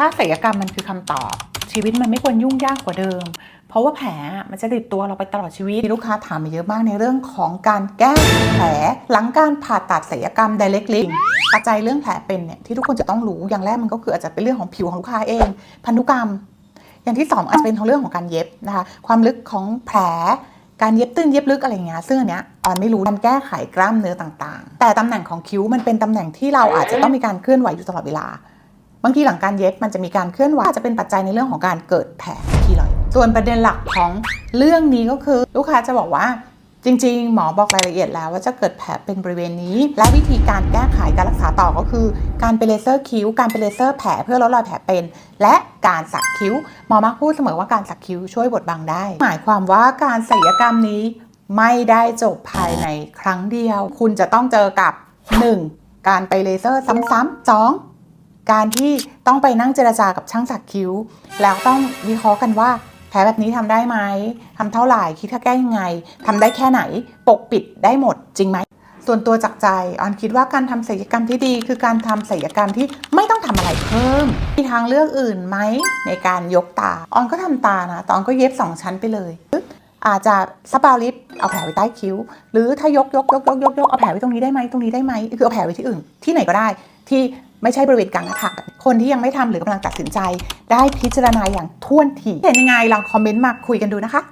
ถ้าศัลยกรรมมันคือคำตอบ ชีวิตมันไม่ควรยุ่งยากกว่าเดิม เพราะว่าแผลมันจะติดตัวเราไปตลอดชีวิตมีลูกค้าถามมาเยอะมากในเรื่องของการแก้แผลหลังการผ่าตัดศัลยกรรม directly ปัจจัยเรื่องแผลเป็นเนี่ยที่ทุกคนจะต้องรู้อย่างแรกมันก็คืออาจจะเป็นเรื่องของผิวของลูกค้าเอง พันธุกรรม อย่างที่สองอาจจะเป็นเรื่องของการเย็บนะคะความลึกของแผลการเย็บตื้นเย็บลึกอะไรเงี้ยซึ่งอันเนี้ยออนไม่รู้การแก้ไขกล้ามเนื้อต่างๆ แต่ตำแหน่งของคิ้วมันเป็นตำแหน่งที่เราอาจจะต้องมีการเคลื่อนไหวอยู่ตลอดเวลา บางทีหลังการเย็บมันจะมีการเคลื่อนไหวอาจจะเป็นปัจจัยในเรื่องของการเกิดแผลคีลอยส่วนประเด็นหลักของเรื่องนี้ก็คือ ลูกค้าจะบอกว่าจริง ๆ หมอบอกรายละเอียดแล้วว่าจะเกิดแผลเป็นบริเวณนี้ และวิธีการแก้ไขการรักษาต่อก็คือ การไปเลเซอร์คิ้ว การไปเลเซอร์แผลเพื่อลดรอยแผลเป็น และการสักคิ้ว หมอมักพูดเสมอว่าการสักคิ้วช่วยบดบังได้ หมายความว่าการศัลยกรรมนี้ไม่ได้จบภายในครั้งเดียว คุณจะต้องเจอกับ 1. การไปเลเซอร์ซ้ำๆ 2. การที่ต้องไปนั่งเจรจากับช่างสักคิ้ว แล้วต้องวิเคราะห์กันว่าแผลแบบนี้ทำได้ไหมทำเท่าไหร่คิดค่าแก้ยังไงทำได้แค่ไหนปกปิดได้หมดจริงไหมส่วนตัวจากใจออนคิดว่าการทำศัลยกรรมที่ดี คือการทำศัลยกรรมที่ไม่ต้องทำอะไรเพิ่ม มีทางเลือกอื่นไหมในการยกตาออนก็ทำตานะตอนก็เย็บสองชั้นไปเลยอาจจะสปาลิปเอาแผลไว้ใต้คิ้ว หรือถ้ายกยกยกยกยกยกเอาแผลไว้ตรงนี้ได้ไหมตรงนี้ได้ไหมคือเอาแผลไว้ที่อื่นที่ไหนก็ได้ ที่ ไม่ใช่บริเวณกลางหน้าผากคนที่ยังไม่ทำหรือกำลังตัดสินใจ ได้พิจารณาอย่างท่วนทีเห็นยังไงลองคอมเมนต์มาคุยกันดูนะคะ